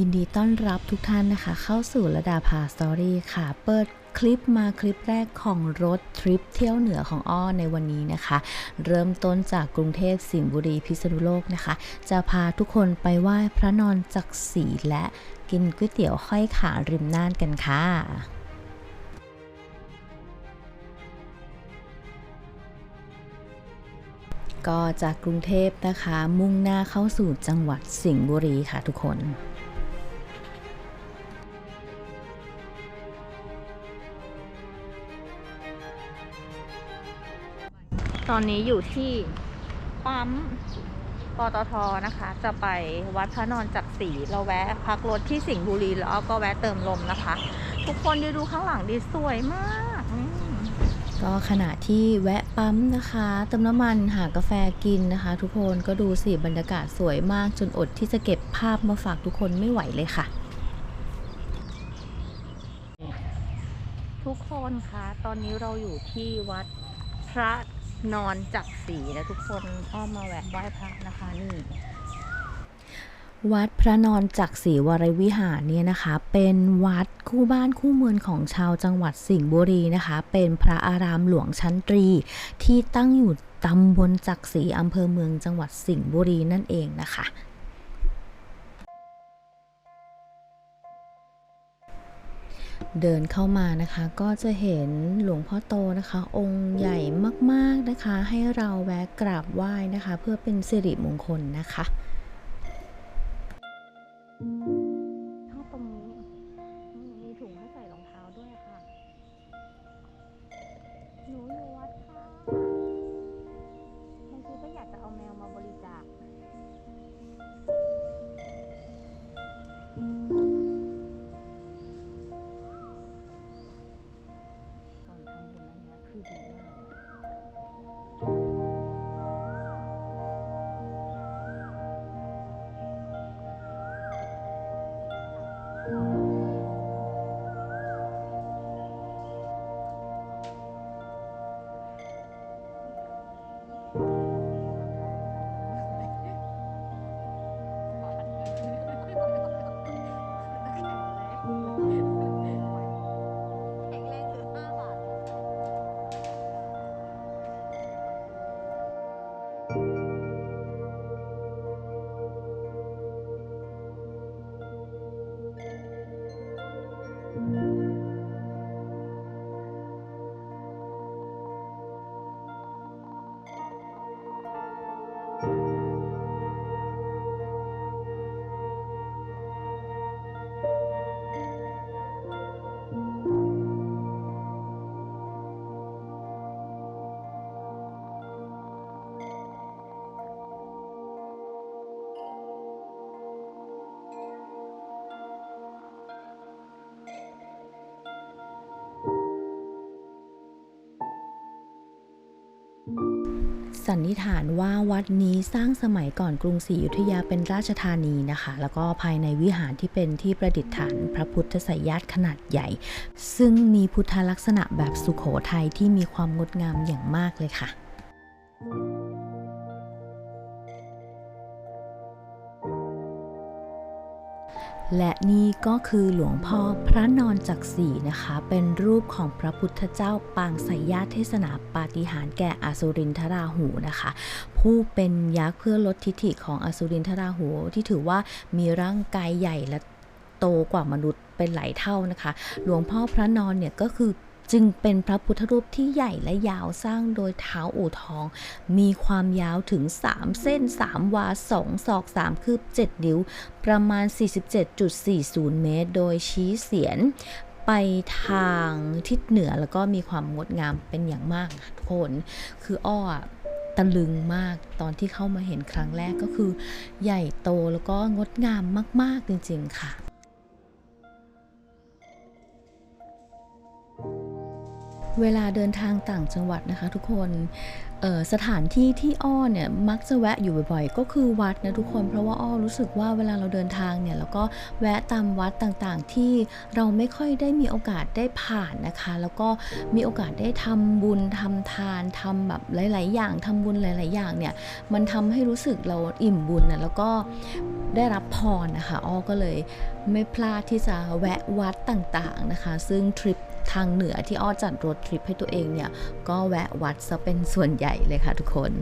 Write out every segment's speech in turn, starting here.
ยินดีต้อนรับทุกท่านนะคะ เข้าสู่ระดาพาสตอรี่ค่ะ เปิดคลิปมาคลิปแรกของรถทริปเที่ยวเหนือของอ้อในวันนี้นะคะ เริ่มต้นจากกรุงเทพสิงห์บุรีพิษณุโลกนะคะ จะพาทุกคนไปไหว้พระนอนจักรีและกินก๋วยเตี๋ยวห้อยขาริมน่านกันค่ะก็จากกรุงเทพนะคะ มุ่งหน้าเข้าสู่จังหวัดสิงห์บุรีค่ะทุกคน ตอนนี้อยู่ที่ปั๊มปตทนะคะ จะไปวัดพระนอนจักรีเราแวะพักรถที่สิงห์บุรีแล้วก็แวะเติมลมนะคะ ทุกคนดูดูข้างหลังดีสวยมาก ก็ขณะที่แวะปั๊มนะคะเติมน้ำมันหากาแฟกินนะคะ ทุกคนก็ดูสิบรรยากาศสวยมากจนอดที่จะเก็บภาพมาฝากทุกคนไม่ไหวเลยค่ะ ทุกคนคะตอนนี้เราอยู่ที่วัดพระ นอนจักรีนะทุกคนอ้อมมาแวะไหว้พระนะคะนี่วัดพระนอนจักรีวรวิหารเนี่ยนะคะ เป็นวัดคู่บ้านคู่เมืองของชาวจังหวัดสิงห์บุรีนะคะ เป็นพระอารามหลวงชั้นตรี ที่ตั้งอยู่ตำบลจักรีอำเภอเมืองจังหวัดสิงห์บุรีนั่นเองนะคะ เดินเข้ามานะคะ ก็จะเห็นหลวงพ่อโตนะคะ องค์ใหญ่มากๆนะคะ ให้เราแวะกราบไหว้นะคะ เพื่อเป็นสิริมงคลนะคะข้างตรงนี้อืมมีถุงให้ใส่รองเท้าด้วยค่ะหนูอยู่วัดค่ะ สันนิษฐานว่าวัดนี้สร้างสมัยก่อนกรุงศรีอยุธยาเป็นราชธานีนะคะ แล้วก็ภายในวิหารที่เป็นที่ประดิษฐานพระพุทธสยญาติขนาดใหญ่ ซึ่งมีพุทธลักษณะแบบสุโขทัยที่มีความงดงามอย่างมากเลยค่ะ และนี่ก็คือหลวงพ่อพระนอนจักรีนะคะ เป็นรูปของพระพุทธเจ้าปางสายญาติเทศนาปาฏิหาริย์แก่อสุรินทราหูนะคะ ผู้เป็นยักษ์เพื่อลดทิฐิของอสุรินทราหู ที่ถือว่ามีร่างกายใหญ่และโตกว่ามนุษย์เป็นหลายเท่านะคะ หลวงพ่อพระนอนเนี่ยก็คือ จึงเป็นพระพุทธรูปที่ใหญ่และยาวสร้างโดยเท้าอู่ทอง มีความยาวถึง 3 เส้น 3 วา 2 ศอก 3 คืบ 7 นิ้ว ประมาณ 47.40 เมตร โดยชี้เสียนไปทางทิศเหนือแล้วก็มีความงดงามเป็นอย่างมากค่ะทุกคน คืออ้อตะลึงมากตอนที่เข้ามาเห็นครั้งแรกก็คือ ใหญ่โตแล้วก็งดงามมาก ๆ จริง ๆ ค่ะ เวลาเดินทางต่างจังหวัดนะคะทุกคนสถานที่ที่อ้อเนี่ยมักจะแวะอยู่บ่อยๆ ก็คือวัดนะทุกคนเพราะว่าอ้อรู้สึกว่าเวลาเราเดินทางเนี่ยแล้วก็แวะตามวัดต่างๆ ที่เราไม่ค่อยได้มีโอกาสได้ผ่านนะคะ แล้วก็มีโอกาสได้ทำบุญทำทานทำแบบหลาย ๆ อย่างทำบุญหลาย ๆ อย่างเนี่ยมันทำให้รู้สึกเราอิ่มบุญนะแล้วก็ได้รับพรนะคะอ้อก็เลยไม่พลาดที่จะแวะวัดต่างๆนะคะ ซึ่งทริป ทางเหนือที่อ้อจัดรถทริปให้ตัวเองเนี่ย ก็แวะวัดซะเป็นส่วนใหญ่เลยค่ะทุกคน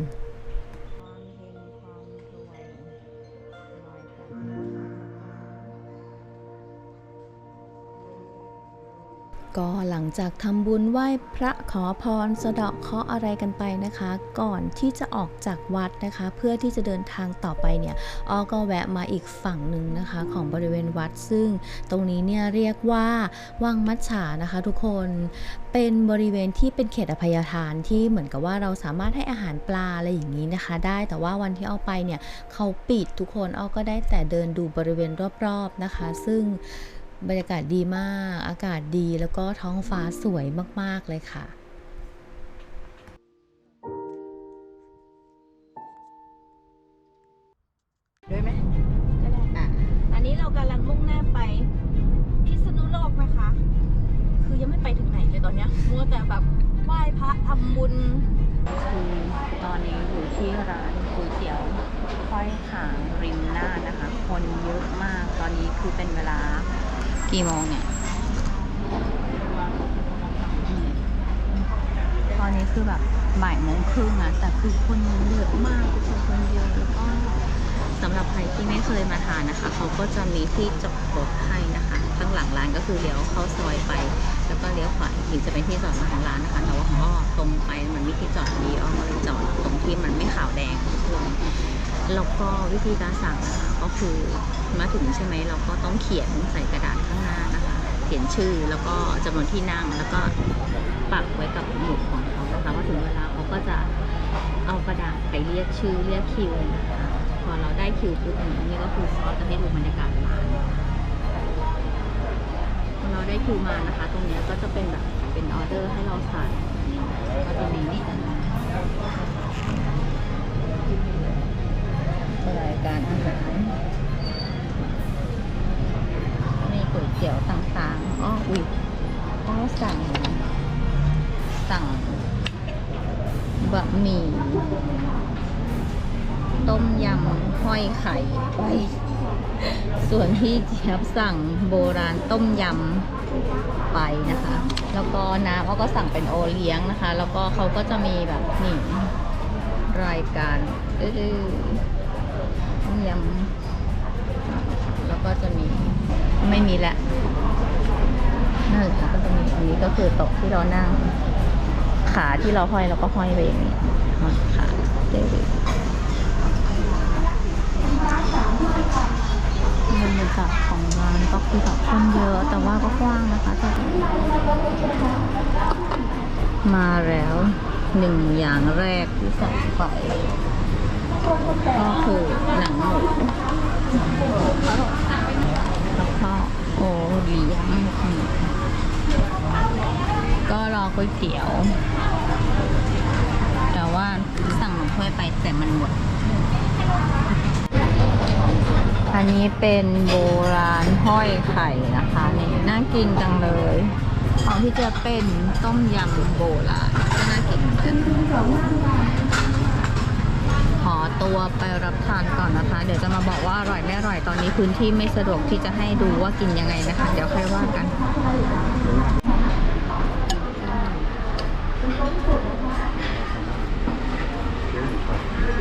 ก็หลังจากทำบุญไหว้พระขอพรสะเดาะเคาะอะไรกันไปนะคะ ก่อนที่จะออกจากวัดนะคะ เพื่อที่จะเดินทางต่อไปเนี่ยอ้อก็แวะมาอีกฝั่งหนึ่งนะคะ ของบริเวณวัดซึ่งตรงนี้เนี่ยเรียกว่าวังมัจฉานะคะทุกคนเป็นบริเวณที่เป็นเขตอภัยทานที่เหมือนกับว่าเราสามารถให้อาหารปลาอะไรอย่างนี้นะคะ ได้แต่ว่าวันที่อ้อไปเนี่ยเขาปิดทุกคนอ้อก็ได้แต่เดินดูบริเวณรอบๆนะคะ ซึ่ง บรรยากาศดีมาก อากาศดีแล้วก็ท้องฟ้าสวยมาก ๆ เลยค่ะด้วยไหมก็ได้อะอันนี้เรากำลังมุ่งหน้าไป พิษณุโลกนะคะ คือยังไม่ไปถึงไหนเลยตอนเนี้ยมัวแต่แบบไหว้พระทำบุญคือตอนนี้อยู่ที่ร้านก๋วยเตี๋ยวค่อยขางริมหน้านะคะ คนเยอะมากตอนนี้คือเป็นเวลา กี่โมงเนี่ยตอนนี้คือแบบบ่ายโมงครึ่งอะแต่คือคนเยอะมากทุกคนคนเยอะแล้วก็สำหรับใครที่ไม่เคยมาทานนะคะ เขาก็จะมีที่จอดรถให้นะคะ ข้างหลังร้านก็คือเลี้ยวเข้าซอยไป แล้วก็เลี้ยวขวาอีกทีจะเป็นที่จอดรถของร้านนะคะแต่ว่าของอ้อตรงไปมันมีที่จอดดีอ้อก็เลยจอดตรงที่มันไม่ขาวแดงทุกคนแล้วก็วิธีการสั่งนะคะก็คือมาถึงใช่ไหมเราก็ต้องเขียนใส่กระดาษ เขียนชื่อแล้วก็จำนวนที่นั่งแล้วก็ปักไว้กับหมุดของเขานะคะว่าถึงเวลาเขาก็จะเอากระดาษไปเรียกชื่อเรียกคิวนะคะพอเราได้คิวปุ๊บนนี้นี่ก็คือซอสจะให้ดูบรรยากาศร้านเราได้คิวมานะคะ ตรงนี้ก็จะเป็นแบบเป็นออเดอร์ให้เราสั่งก็จะมีนี่ ต้มยำห้อยไข่ไป ส่วนพี่เจี๊ยบสั่งโบราณต้มยำไปนะคะ แล้วก็น้ำเขาก็สั่งเป็นโอเลี้ยงนะคะ แล้วก็เขาก็จะมีแบบนี่รายการเออต้มยำแล้วก็จะมีไม่มีล้วนั่นแหละก็จะมีอันนี้ก็คือโต๊ะที่เรานั่ง ขาที่เราห้อยเราก็ห้อยไปอย่างนี้ ห้อยขาได้เลยบรรยากาศของร้านก็คือแบบคนเยอะแต่ว่าก็กว้างนะคะแต่มาแล้วหนึ่งอย่างแรกที่สั่งไปก็คือหนังหมูแล้วก็โอเลี้ยงก็รอก๋วยเตี๋ยว แต่ว่าสั่งหนมถ้วย ไปแต่มันหมด อันนี้เป็นโบราณห้อยไข่นะคะนี่น่ากินจังเลย ของที่จะเป็นต้มยำโบราณก็น่ากินเหมือนกันขอตัวไปรับทานก่อนนะคะ เดี๋ยวจะมาบอกว่าอร่อยไม่อร่อยตอนนี้พื้นที่ไม่สะดวกที่จะให้ดูว่ากินยังไงนะคะ เดี๋ยวค่อยว่ากัน อ๋อ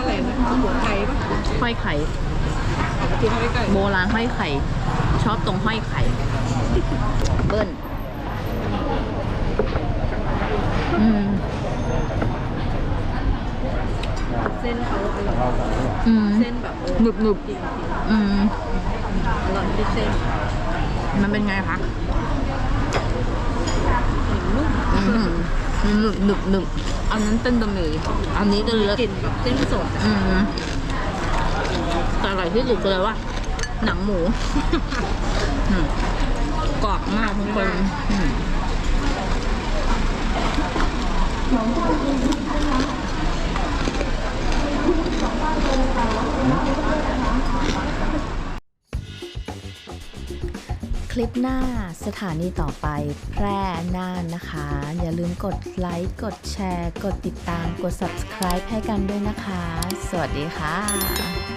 อะไรนะหัวไก่ปะห้อยไข่กินไม่ไก่โบราณห้อยไข่ ชอบตรงห้อยไข่ เบิ้ลอืม เส้นเขาอร่อยอืมเส้นแบบเออหนึบหนึบจริงอืมๆอร่อยที่เส้นมันเป็นไงคะเห็นนุ่มอืมหนึบหนึบหนึบอันนั้นเป็นบะหมี่อันนี้จะเลือก กลิ่นแบบเส้นสดอะอืมแต่อร่อยที่สุดคืออะไรวะหนังหมูอืมกรอบมากทุกคนอืม คลิปหน้าสถานีต่อไปแพร่น่านนะคะ อย่าลืมกดไลค์ กดแชร์ กดติดตาม กด subscribe ให้กันด้วยนะคะ สวัสดีค่ะ